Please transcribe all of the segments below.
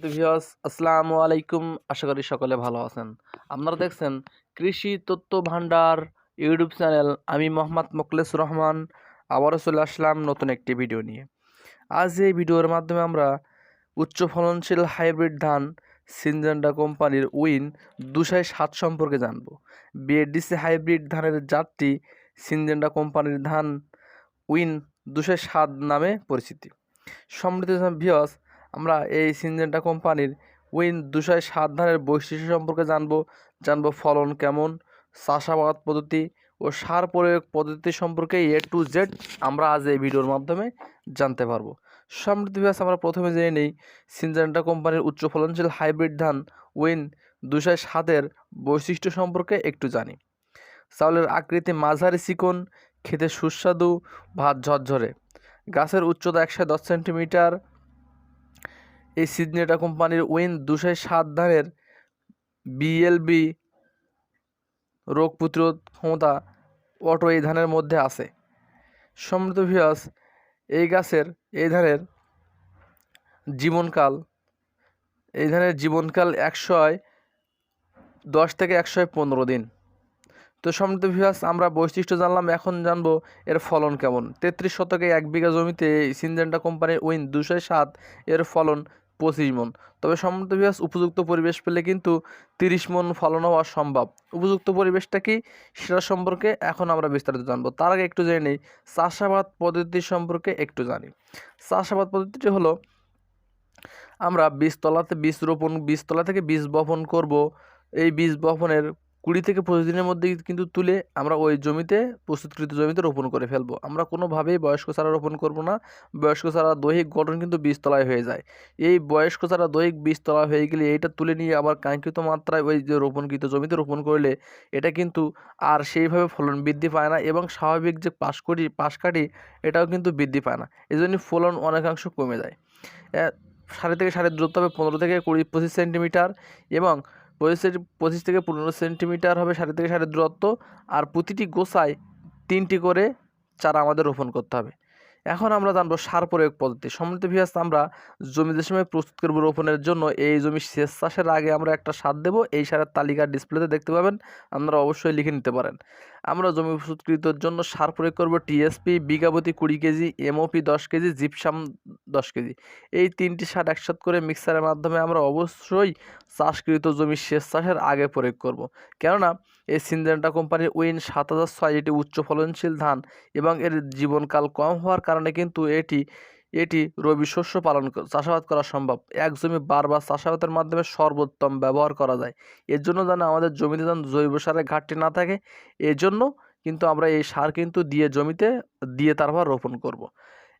সম্মানিত ভিউয়ার্স, আসসালামু আলাইকুম। আশা করি সকলে ভালো আছেন। আপনারা দেখছেন কৃষি তথ্য ভান্ডার ইউটিউব চ্যানেল। আমি মোহাম্মদ মোকলেস রহমান, আবারও চলে আসলাম নতুন একটি ভিডিও নিয়ে। আজ এই ভিডিওর মাধ্যমে আমরা উচ্চ ফলনশীল হাইব্রিড ধান সিনজেন্ডা কোম্পানির উইন দুশায় সাত সম্পর্কে জানব। বিএডিসি হাইব্রিড ধানের জাতটি সিনজেন্ডা কোম্পানির ধান উইন দুশায় সাত নামে পরিচিতি। সমৃদ্ধ ভিউয়ার্স আমরা এই সিনজেন্টা কোম্পানির উইন দুশায় সাত ধানের বৈশিষ্ট্য সম্পর্কে জানব। জানব ফলন কেমন, চাষাবাদ পদ্ধতি ও সার প্রয়োগ পদ্ধতি সম্পর্কে এ টু জেড আমরা আজ এই ভিডিওর মাধ্যমে জানতে পারব। সমৃদ্ধ বিভাস আমরা প্রথমে জেনে নিই, সিনজেন্টা কোম্পানির উচ্চ ফলনশীল হাইব্রিড ধান উইন দুশায় সাতের বৈশিষ্ট্য সম্পর্কে একটু জানি। চাউলের আকৃতি মাঝারি চিকন, খেতে সুস্বাদু, ভাত ঝরঝরে। গাছের উচ্চতা একশো দশ সেন্টিমিটার এই সিডনেটা কোম্পানির উইন দুশো সাত ধানের বিএলবি রোগ প্রতিরোধ ক্ষমতা অটো এই ধানের মধ্যে আছে। সমৃদ্ধ ভিয়াস এই গাছের, এই ধানের জীবনকাল, এই ধানের জীবনকাল একশোয় দশ থেকে একশো পনেরো দিন। তো সমৃদ্ধ ভিয়াস আমরা বৈশিষ্ট্য জানলাম, এখন জানব এর ফলন কেমন। তেত্রিশ শতকে এক বিঘা জমিতে এই সিনজেন্টা কোম্পানির উইন দুশো সাত এর ফলন পঁচিশ মন। তবে সমৃদ্ধ বিভাস উপযুক্ত পরিবেশ পেলে কিন্তু তিরিশ মন ফলন হওয়া সম্ভব। উপযুক্ত পরিবেশটা কি সেটা সম্পর্কে এখন আমরা বিস্তারিত জানব। তার আগে একটু জেনে নিই, চাষাবাদ পদ্ধতি সম্পর্কে একটু জানি। চাষাবাদ পদ্ধতিটি হলো, আমরা বীজতলাতে বীজ রোপণ, বীজতলা থেকে বীজ বপন করব। এই বীজ বপনের কুড়ি থেকে পঁচিশ দিনের মধ্যে কিন্তু তুলে আমরা ওই জমিতে, প্রস্তুতকৃত জমিতে রোপণ করে ফেলব। আমরা কোনোভাবেই বয়স্ক চারা রোপণ করব না। বয়স্ক চারা দৈহিক গঠন কিন্তু বীজতলায় হয়ে যায়। এই বয়স্ক চারা দৈহিক বীজতলা হয়ে গেলে এইটা তুলে নিয়ে আবার কাঙ্ক্ষিত মাত্রায় ওই যে রোপণকৃত জমিতে রোপণ করলে এটা কিন্তু আর সেইভাবে ফলন বৃদ্ধি পায় না এবং স্বাভাবিক যে পাশ করি পাশ কাটি এটাও কিন্তু বৃদ্ধি পায় না। এই জন্য ফলন অনেকাংশ কমে যায়। সাড়ে থেকে সাড়ে দূরত্ব হবে পনেরো থেকে কুড়ি, পঁচিশ সেন্টিমিটার এবং পঁচিশ পঁচিশ থেকে পনেরো সেন্টিমিটার হবে সাড়ে থেকে সাড়ে দূরত্ব। আর প্রতিটি গোসায় তিনটি করে চারা আমাদের রোপণ করতে হবে। এখন আমরা জানব সার প্রয়োগ পদ্ধতি। সমৃদ্ধ ভিয়াস আমরা জমি যে সময় প্রস্তুত করব রোপণের জন্য, এই জমি শেষ চাষের আগে আমরা একটা সার দেবো। এই সারের তালিকা ডিসপ্লেতে দেখতে পাবেন, আপনারা অবশ্যই লিখে নিতে পারেন। আমরা জমি প্রস্তুতকৃতর জন্য সার প্রয়োগ করব টিএসপি বিঘাপতি কুড়ি কেজি এমওপি দশ কেজি জিপসাম দশ কেজি। এই তিনটি সার একসাথে করে মিক্সারের মাধ্যমে আমরা অবশ্যই চাষকৃত জমি শেষ চাষের আগে প্রয়োগ করব। কেননা এই সিনজেন্টা কোম্পানির উইন সাত হাজার ছয় এটি উচ্চ ফলনশীল ধান এবং এর জীবনকাল কম হওয়ার কারণে কিন্তু এটি এটি রবি শস্য পালন চাষাবাদ করা সম্ভব এক জমি বারবার চাষাবাদের মাধ্যমে সর্বোত্তম ব্যবহার করা যায় এর জন্য যেন আমাদের জমিতে যেন জৈব সারের ঘাটতি না থাকে, এজন্য কিন্তু আমরা এই সার কিন্তু দিয়ে জমিতে, দিয়ে তারপর রোপণ করব।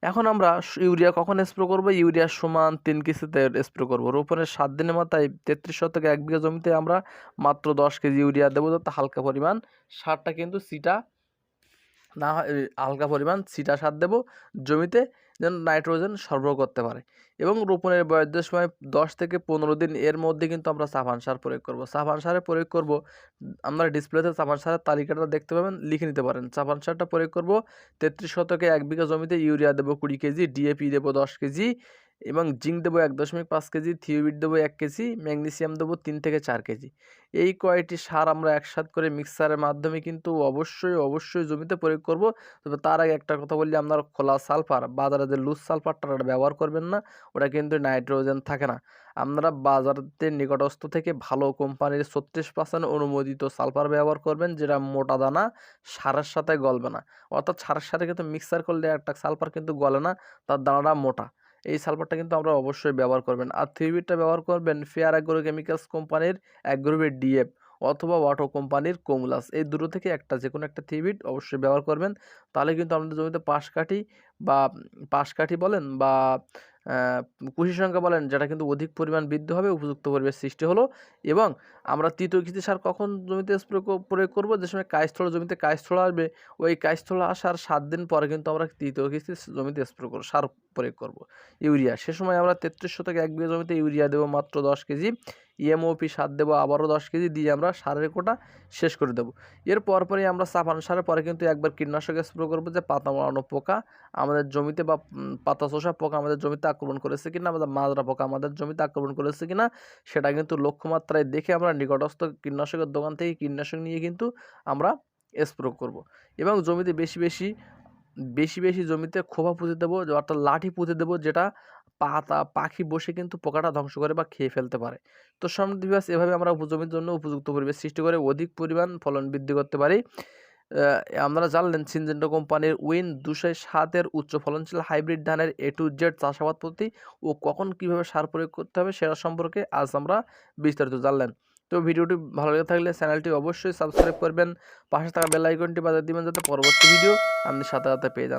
এখন আমরা ইউরিয়া কখন স্প্রে করব? ইউরিয়া সমান তিন কিস্তিতে স্প্রে করব। রোপণের সাত দিনের মাথায় তেত্রিশ শতকে এক বিঘা জমিতে আমরা মাত্র দশ কেজি ইউরিয়া দেবো। যাতে হালকা পরিমাণ সারটা কিন্তু সিটা না হালকা পরিমাণ সিটা সার দেবো। জমিতে যেন নাইট্রোজেন সরবরাহ করতে পারে। এবং রোপণের বয়সের সময় দশ থেকে পনেরো দিন, এর মধ্যে কিন্তু আমরা সাফান সার প্রয়োগ করব। সাফান সারে প্রয়োগ করব, আমরা ডিসপ্লেতে সাফান সারের তালিকাটা দেখতে পাবেন, লিখে নিতে পারেন। সাফান সারটা প্রয়োগ করব, তেত্রিশ শতকে এক বিঘা জমিতে ইউরিয়া দেবো কুড়ি কেজি ডিএপি দেবো দশ কেজি এবং জিঙ্ক দেবো এক দশমিক পাঁচ কেজি, থিওবিট দেবো এক কেজি, ম্যাগনেসিয়াম দেবো তিন থেকে চার কেজি। এই কয়টি সার আমরা একসাথ করে মিক্সারের মাধ্যমে কিন্তু অবশ্যই অবশ্যই জমিতে প্রয়োগ করব। তবে তার আগে একটা কথা বললি, আপনার খোলা সালফার, বাজারে যে লুজ সালফারটা ওটা ব্যবহার করবেন না, ওটা কিন্তু নাইট্রোজেন থাকে না। আপনারা বাজারের নিকটস্থ থেকে ভালো কোম্পানির ছত্রিশ পার্সেন্ট অনুমোদিত সালফার ব্যবহার করবেন, যেটা মোটা দানা, সারের সাথে গলবে না। অর্থাৎ সারের সাথে কিন্তু মিক্সার করলে একটা সালফার কিন্তু গলে না, তার দানাটা মোটা। এই সালফারটা কিন্তু আমরা অবশ্যই ব্যবহার করবেন। আর থ্রিবিটটা ব্যবহার করবেন ফেয়ার অ্যাগ্রো কেমিক্যালস কোম্পানির অ্যাগ্রোবিট ডিএফ অথবা ওয়াটো কোম্পানির কোমলাস এই দুটো থেকে একটা যে কোনো একটা থ্রিবিট অবশ্যই ব্যবহার করবেন। তাহলে কিন্তু আমাদের জমিতে পাশ কাঠি বা পাশ কাঠি বলেন বা কুশি সংখ্যা বলেন, যেটা কিন্তু অধিক পরিমাণ বৃদ্ধি হবে, উপযুক্ত পরিবেশ সৃষ্টি হলো এবং আমরা তৃতীয় কৃষি সার কখন জমিতে স্প্রে প্রয়োগ করব? যে সময় কাজস্থল জমিতে কাজস্থল আসবে, ওই কাজস্থল আসার সাত দিন পরে কিন্তু আমরা তৃতীয় কৃষি জমিতে স্প্রে করব সার প্রয়োগ করব। ইউরিয়া, সে সময় আমরা তেত্রিশ শতক এক বিঘা জমিতে ইউরিয়া দেবো মাত্র দশ কেজি। ইএমওপি সার দেবো, আবারও দশ কেজি, দিয়ে আমরা সারের কোটা শেষ করে দেবো। এর পরপরই আমরা চাপানো সারের পরে কিন্তু একবার কীটনাশক স্প্রে করব যে পাতা মারানো পোকা, আমাদের জমিতে বা পাতা চোষা পোকা আমাদের জমিতে আক্রমণ করেছে কিনা, আমাদের মাজরা পোকা আমাদের জমিতে আক্রমণ করেছে কিনা, সেটা কিন্তু লক্ষ্যমাত্রায় দেখে আমরা নিকটস্থ কীটনাশকের দোকান থেকে কীটনাশক নিয়ে কিন্তু আমরা স্প্রে করব। এবং জমিতে বেশি বেশি বেশি বেশি জমিতে খোপা পুঁতে দেবো, অর্থাৎ লাঠি পুঁতে দেবো, যেটা পাতা, পাখি বসে কিন্তু পোকাটা ধ্বংস করে বা খেয়ে ফেলতে পারে। তো সমৃদ্ধ বিভাস এভাবে আমরা জমির জন্য উপযুক্ত পরিবেশ সৃষ্টি করে অধিক পরিমাণ ফলন বৃদ্ধি করতে পারি। আপনারা জানলেন সিনজেন্টো কোম্পানির উইন দুশো সাতের উচ্চ ফলনশীল হাইব্রিড ধানের এ টু জেড চাষাবাদ পদ্ধতি ও কখন কীভাবে সার প্রয়োগ করতে হবে সেটা সম্পর্কে আজ আমরা বিস্তারিত জানলেন। তো ভিডিওটি ভালো লেগে থাকলে চ্যানেলটি অবশ্যই সাবস্ক্রাইব করবেন, পাশে থাকা বেল আইকনটি বাজার দিবেন যাতে পরবর্তী ভিডিও আপনি সাথে সাথে পেয়ে যান।